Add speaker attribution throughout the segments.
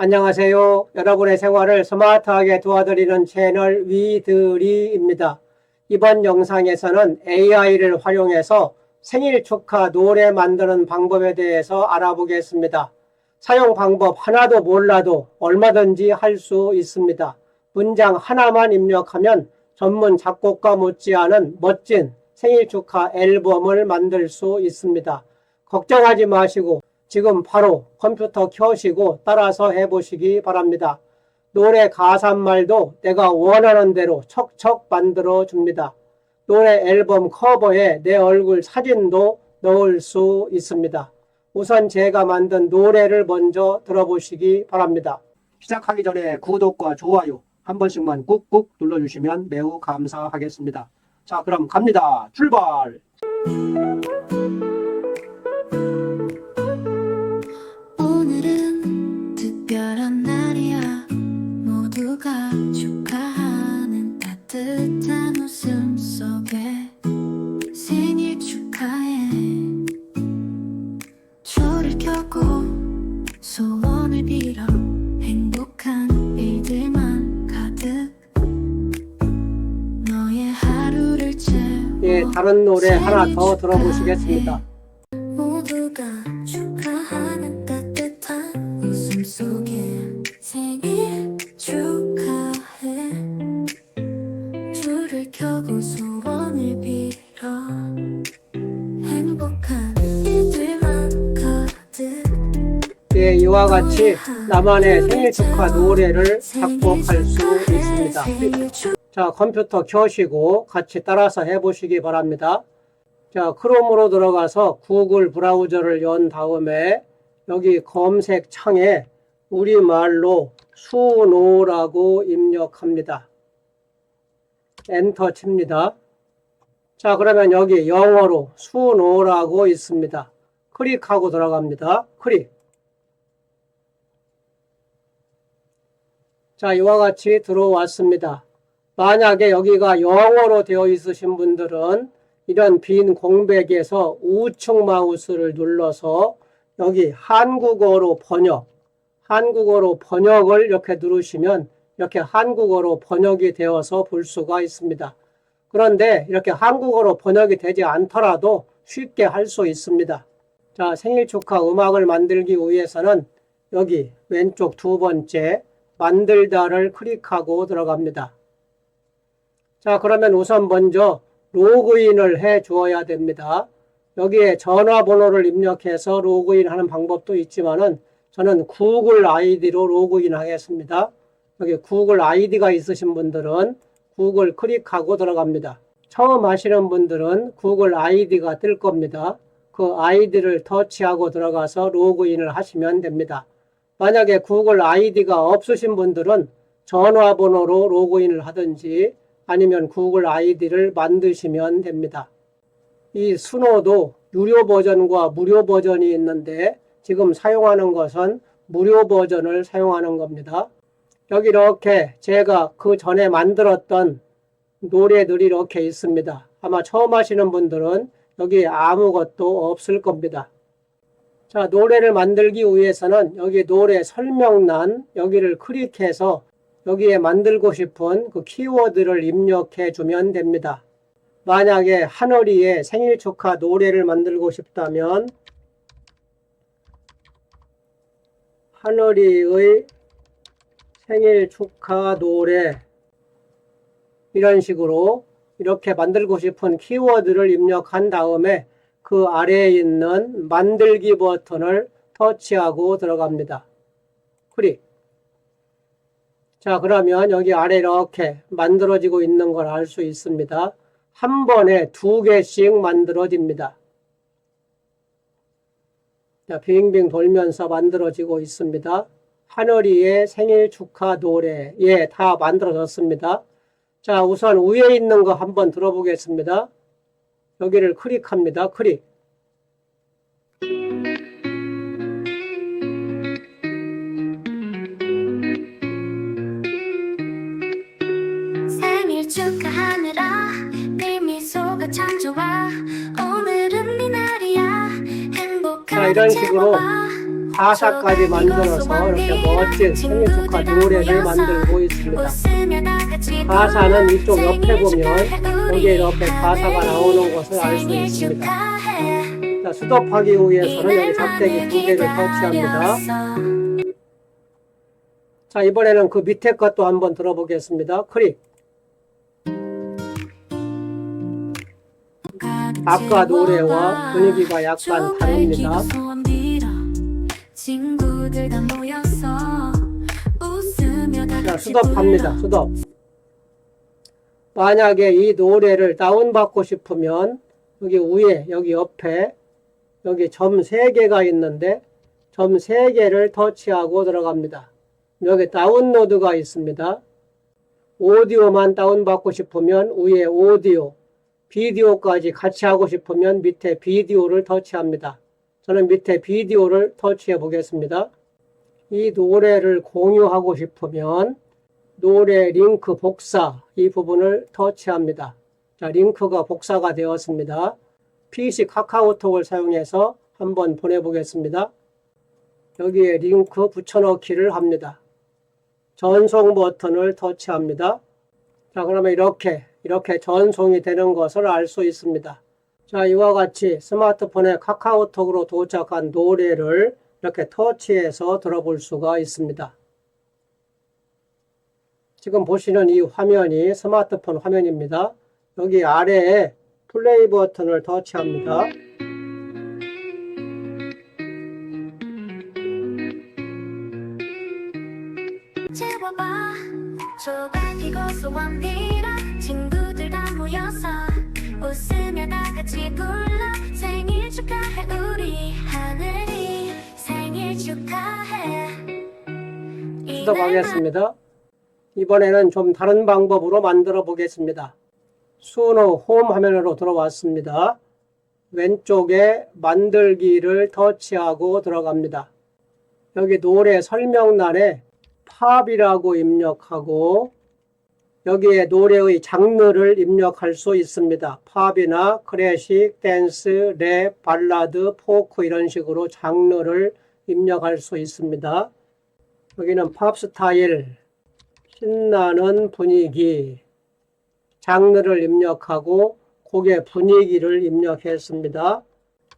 Speaker 1: 안녕하세요. 여러분의 생활을 스마트하게 도와드리는 채널 위드리입니다. 이번 영상에서는 AI를 활용해서 생일 축하 노래 만드는 방법에 대해서 알아보겠습니다. 사용 방법 하나도 몰라도 얼마든지 할 수 있습니다. 문장 하나만 입력하면 전문 작곡가 못지않은 멋진 생일 축하 앨범을 만들 수 있습니다. 걱정하지 마시고 지금 바로 컴퓨터 켜시고 따라서 해보시기 바랍니다. 노래 가사말도 내가 원하는 대로 척척 만들어 줍니다. 노래 앨범 커버에 내 얼굴 사진도 넣을 수 있습니다. 우선 제가 만든 노래를 먼저 들어보시기 바랍니다. 시작하기 전에 구독과 좋아요 한 번씩만 꾹꾹 눌러주시면 매우 감사하겠습니다. 자, 그럼 갑니다. 출발! 예, 다른 노래 하나 더 들어보시겠습니다.
Speaker 2: 모두가 축하하는 따뜻한 웃음 속에 생일 축하해. 불을 켜고 소원을 빌어. 행복한 일들만 가득.
Speaker 1: 예, 이와 같이 나만의 생일 축하 노래를 작곡할 수 있습니다. 자, 컴퓨터 켜시고 같이 따라서 해보시기 바랍니다. 자, 크롬으로 들어가서 구글 브라우저를 연 다음에 여기 검색 창에 우리말로 수노라고 입력합니다. 엔터 칩니다. 자, 그러면 여기 영어로 수노라고 있습니다. 클릭하고 들어갑니다. 클릭. 자, 이와 같이 들어왔습니다. 만약에 여기가 영어로 되어 있으신 분들은 이런 빈 공백에서 우측 마우스를 눌러서 여기 한국어로 번역, 한국어로 번역을 이렇게 누르시면 이렇게 한국어로 번역이 되어서 볼 수가 있습니다. 그런데 이렇게 한국어로 번역이 되지 않더라도 쉽게 할 수 있습니다. 자, 생일 축하 음악을 만들기 위해서는 여기 왼쪽 두 번째 만들다를 클릭하고 들어갑니다. 자, 그러면 우선 먼저 로그인을 해 주어야 됩니다. 여기에 전화번호를 입력해서 로그인 하는 방법도 있지만은 저는 구글 아이디로 로그인 하겠습니다. 여기 구글 아이디가 있으신 분들은 구글 클릭하고 들어갑니다. 처음 하시는 분들은 구글 아이디가 뜰 겁니다. 그 아이디를 터치하고 들어가서 로그인을 하시면 됩니다. 만약에 구글 아이디가 없으신 분들은 전화번호로 로그인을 하든지 아니면 구글 아이디를 만드시면 됩니다. 이 순호도 유료 버전과 무료 버전이 있는데 지금 사용하는 것은 무료 버전을 사용하는 겁니다. 여기 이렇게 제가 그 전에 만들었던 노래들이 이렇게 있습니다. 아마 처음 하시는 분들은 여기 아무것도 없을 겁니다. 자, 노래를 만들기 위해서는 여기 노래 설명란 여기를 클릭해서 여기에 만들고 싶은 그 키워드를 입력해 주면 됩니다. 만약에 하늘이의 생일 축하 노래를 만들고 싶다면 하늘이의 생일 축하 노래 이런 식으로 이렇게 만들고 싶은 키워드를 입력한 다음에 그 아래에 있는 만들기 버튼을 터치하고 들어갑니다. 클릭. 자, 그러면 여기 아래 이렇게 만들어지고 있는 걸 알 수 있습니다. 한 번에 두 개씩 만들어집니다. 자, 빙빙 돌면서 만들어지고 있습니다. 하늘이의 생일 축하 노래. 예, 다 만들어졌습니다. 자, 우선 위에 있는 거 한번 들어보겠습니다. 여기를 클릭합니다. 클릭.
Speaker 2: 축하하느라 네 미소가 참 좋아 오늘은 네 날이야 행복한
Speaker 1: 자, 이런 식으로 가사까지 만들어서 이렇게 멋진 생일 축하 노래를 만들고 있습니다. 가사는 이쪽 옆에 보면 여기에 이렇게 가사가 나오는 것을 알 수 있습니다. 자, 수도하기 위해서는 여기 작대기 두 개를 터치합니다. 자, 이번에는 그 밑에 것도 한번 들어보겠습니다. 클릭. 아까 노래와 분위기가 약간 다릅니다. 자.
Speaker 2: 불러.
Speaker 1: 수덥. 만약에 이 노래를 다운받고 싶으면 여기 위에, 여기 옆에 여기 점 3개가 있는데 점 3개를 터치하고 들어갑니다. 여기 다운로드가 있습니다. 오디오만 다운받고 싶으면 위에 오디오, 비디오까지 같이 하고 싶으면 밑에 비디오를 터치합니다. 저는 밑에 비디오를 터치해 보겠습니다. 이 노래를 공유하고 싶으면 노래 링크 복사 이 부분을 터치합니다. 자, 링크가 복사가 되었습니다. PC 카카오톡을 사용해서 한번 보내보겠습니다. 여기에 링크 붙여넣기를 합니다. 전송 버튼을 터치합니다. 자, 그러면 이렇게, 이렇게 전송이 되는 것을 알 수 있습니다. 자, 이와 같이 스마트폰에 카카오톡으로 도착한 노래를 이렇게 터치해서 들어볼 수가 있습니다. 지금 보시는 이 화면이 스마트폰 화면입니다. 여기 아래에 플레이 버튼을 터치합니다.
Speaker 2: 채워봐 조각이고 소원이라 친구 들 다 모여서 웃으며 다 같이 불러 생일 축하해 우리 하늘이 생일 축하해
Speaker 1: 수업하겠습니다. 이번에는 좀 다른 방법으로 만들어 보겠습니다. 수노 홈 화면으로 들어왔습니다. 왼쪽에 만들기를 터치하고 들어갑니다. 여기 노래 설명란에 팝이라고 입력하고 여기에 노래의 장르를 입력할 수 있습니다. 팝이나 클래식, 댄스, 랩, 발라드, 포크 이런 식으로 장르를 입력할 수 있습니다. 여기는 팝 스타일, 신나는 분위기, 장르를 입력하고 곡의 분위기를 입력했습니다.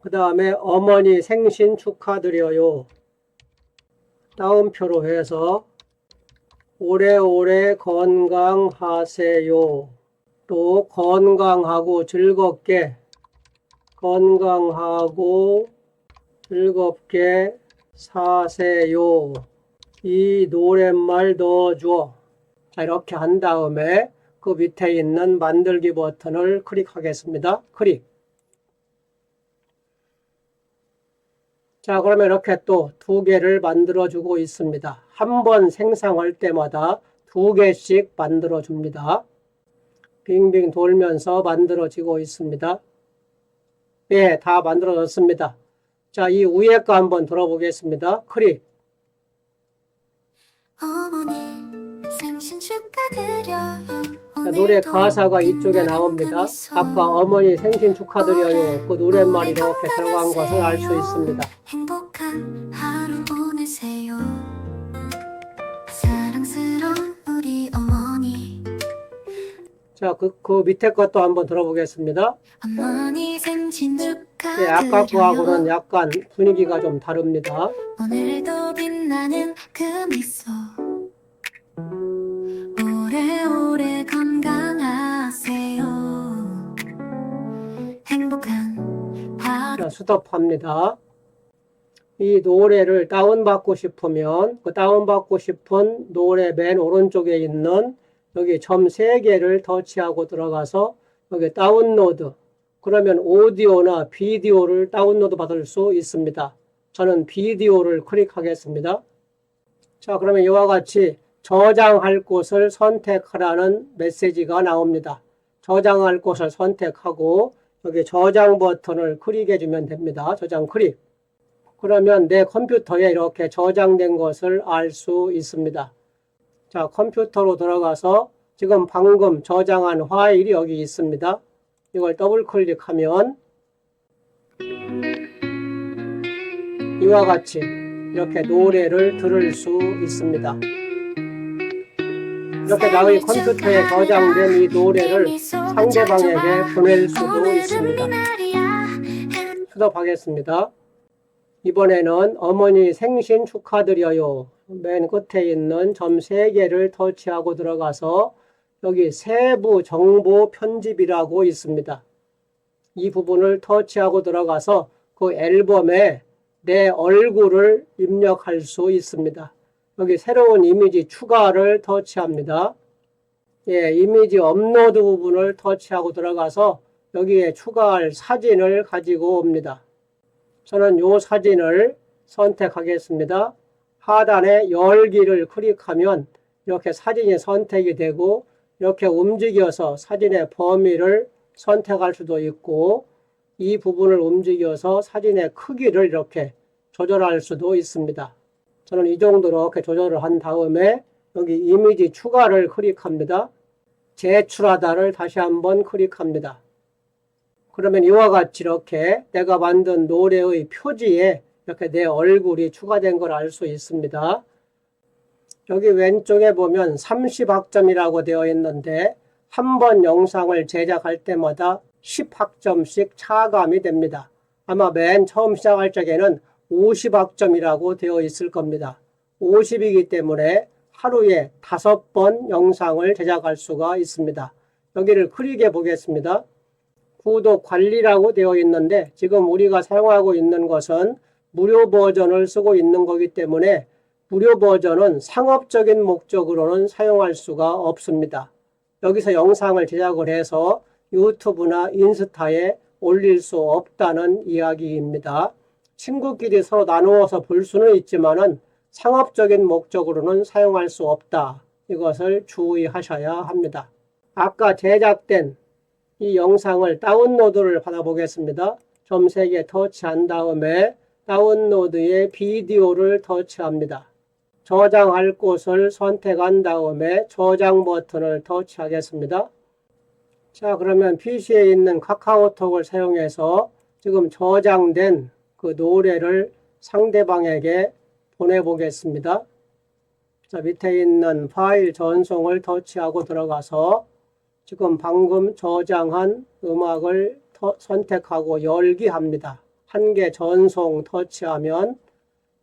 Speaker 1: 그 다음에 어머니 생신 축하드려요. 다운표로 해서 오래오래 건강하세요. 또 건강하고 즐겁게 건강하고 즐겁게 사세요. 이 노랫말 넣어줘. 자, 이렇게 한 다음에 그 밑에 있는 만들기 버튼을 클릭하겠습니다. 클릭. 자, 그러면 이렇게 또 두 개를 만들어 주고 있습니다. 한 번 생성할 때마다 두 개씩 만들어 줍니다. 빙빙 돌면서 만들어지고 있습니다. 예, 다 만들어졌습니다. 자, 이 위에 거 한번 들어보겠습니다. 클릭.
Speaker 2: 어머니 생신 축하 드려요
Speaker 1: 자, 노래 가사가 이쪽에 나옵니다. 아까 어머니 생신 축하드려요. 그 노랫말이 이렇게 들어간 것을 알 수 있습니다.
Speaker 2: 행복한 하루 보내세요 사랑스러운 우리 어머니
Speaker 1: 자, 그, 그 밑에 것도 한번 들어보겠습니다.
Speaker 2: 어머니 생신
Speaker 1: 예,
Speaker 2: 축하드려요
Speaker 1: 아까 거하고는 약간 분위기가 좀 다릅니다.
Speaker 2: 오늘도 빛나는 그 미소 오래오래 건강하세요 행복한 하루
Speaker 1: 자, 스톱합니다. 이 노래를 다운받고 싶으면 그 다운받고 싶은 노래 맨 오른쪽에 있는 여기 점 3개를 터치하고 들어가서 여기 다운로드 그러면 오디오나 비디오를 다운로드 받을 수 있습니다. 저는 비디오를 클릭하겠습니다. 자, 그러면 이와 같이 저장할 곳을 선택하라는 메시지가 나옵니다. 저장할 곳을 선택하고 여기 저장 버튼을 클릭해 주면 됩니다. 저장 클릭. 그러면 내 컴퓨터에 이렇게 저장된 것을 알 수 있습니다. 자, 컴퓨터로 들어가서 지금 방금 저장한 파일이 여기 있습니다. 이걸 더블 클릭하면 이와 같이 이렇게 노래를 들을 수 있습니다. 이렇게 나의 컴퓨터에 저장된 이 노래를 상대방에게 보낼 수도 있습니다. 수업하겠습니다. 이번에는 어머니 생신 축하드려요. 맨 끝에 있는 점 3개를 터치하고 들어가서 여기 세부 정보 편집이라고 있습니다. 이 부분을 터치하고 들어가서 그 앨범에 내 얼굴을 입력할 수 있습니다. 여기 새로운 이미지 추가를 터치합니다. 예, 이미지 업로드 부분을 터치하고 들어가서 여기에 추가할 사진을 가지고 옵니다. 저는 이 사진을 선택하겠습니다. 하단에 열기를 클릭하면 이렇게 사진이 선택이 되고 이렇게 움직여서 사진의 범위를 선택할 수도 있고 이 부분을 움직여서 사진의 크기를 이렇게 조절할 수도 있습니다. 저는 이 정도로 이렇게 조절을 한 다음에 여기 이미지 추가를 클릭합니다. 제출하다를 다시 한번 클릭합니다. 그러면 이와 같이 이렇게 내가 만든 노래의 표지에 이렇게 내 얼굴이 추가된 걸 알 수 있습니다. 여기 왼쪽에 보면 30학점이라고 되어 있는데 한 번 영상을 제작할 때마다 10학점씩 차감이 됩니다. 아마 맨 처음 시작할 적에는 50학점이라고 되어 있을 겁니다. 50이기 때문에 하루에 다섯 번 영상을 제작할 수가 있습니다. 여기를 클릭해 보겠습니다. 구독 관리라고 되어 있는데 지금 우리가 사용하고 있는 것은 무료 버전을 쓰고 있는 거기 때문에 무료 버전은 상업적인 목적으로는 사용할 수가 없습니다. 여기서 영상을 제작을 해서 유튜브나 인스타에 올릴 수 없다는 이야기입니다. 친구끼리 서로 나누어서 볼 수는 있지만은 상업적인 목적으로는 사용할 수 없다. 이것을 주의하셔야 합니다. 아까 제작된 이 영상을 다운로드를 받아보겠습니다. 점 3개 터치한 다음에 다운로드의 비디오를 터치합니다. 저장할 곳을 선택한 다음에 저장 버튼을 터치하겠습니다. 자, 그러면 PC에 있는 카카오톡을 사용해서 지금 저장된 그 노래를 상대방에게 보내보겠습니다. 자, 밑에 있는 파일 전송을 터치하고 들어가서 지금 방금 저장한 음악을 터- 선택하고 열기 합니다. 한 개 전송 터치하면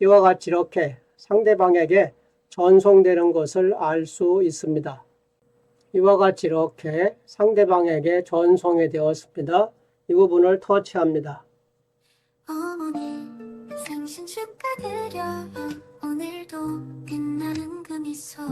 Speaker 1: 이와 같이 이렇게 상대방에게 전송되는 것을 알 수 있습니다. 이와 같이 이렇게 상대방에게 전송이 되었습니다. 이 부분을 터치합니다.
Speaker 2: 축하드려요 오늘도 빛나는 그 미소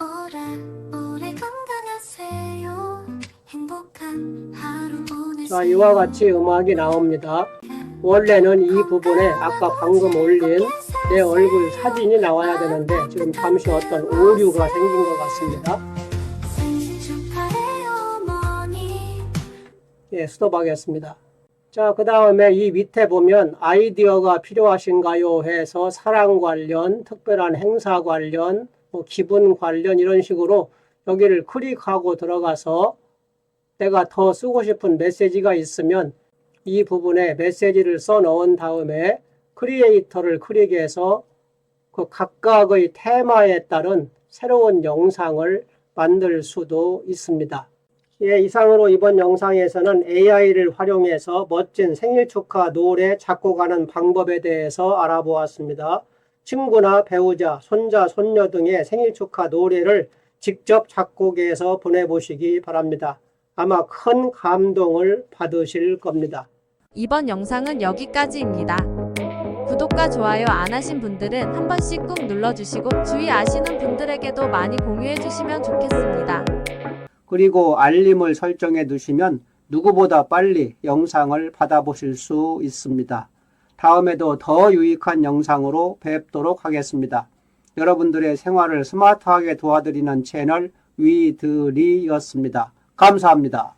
Speaker 2: 오래오래 건강하세요 행복한 하루 보내세요
Speaker 1: 자, 이와 같이 음악이 나옵니다. 원래는 이 부분에 아까 방금 올린 내 얼굴 사진이 나와야 되는데 지금 잠시 어떤 오류가 생긴 것 같습니다. 예, 스톱하겠습니다. 자, 그 다음에 이 밑에 보면 아이디어가 필요하신가요? 해서 사랑 관련, 특별한 행사 관련, 뭐 기분 관련 이런 식으로 여기를 클릭하고 들어가서 내가 더 쓰고 싶은 메시지가 있으면 이 부분에 메시지를 써 넣은 다음에 크리에이터를 클릭해서 그 각각의 테마에 따른 새로운 영상을 만들 수도 있습니다. 예, 이상으로 이번 영상에서는 AI를 활용해서 멋진 생일 축하 노래 작곡하는 방법에 대해서 알아보았습니다. 친구나 배우자, 손자, 손녀 등의 생일 축하 노래를 직접 작곡해서 보내보시기 바랍니다. 아마 큰 감동을 받으실 겁니다.
Speaker 3: 이번 영상은 여기까지입니다. 구독과 좋아요 안 하신 분들은 한 번씩 꾹 눌러주시고 주위 아시는 분들에게도 많이 공유해 주시면 좋겠습니다.
Speaker 1: 그리고 알림을 설정해 두시면 누구보다 빨리 영상을 받아보실 수 있습니다. 다음에도 더 유익한 영상으로 뵙도록 하겠습니다. 여러분들의 생활을 스마트하게 도와드리는 채널 위드리였습니다. 감사합니다.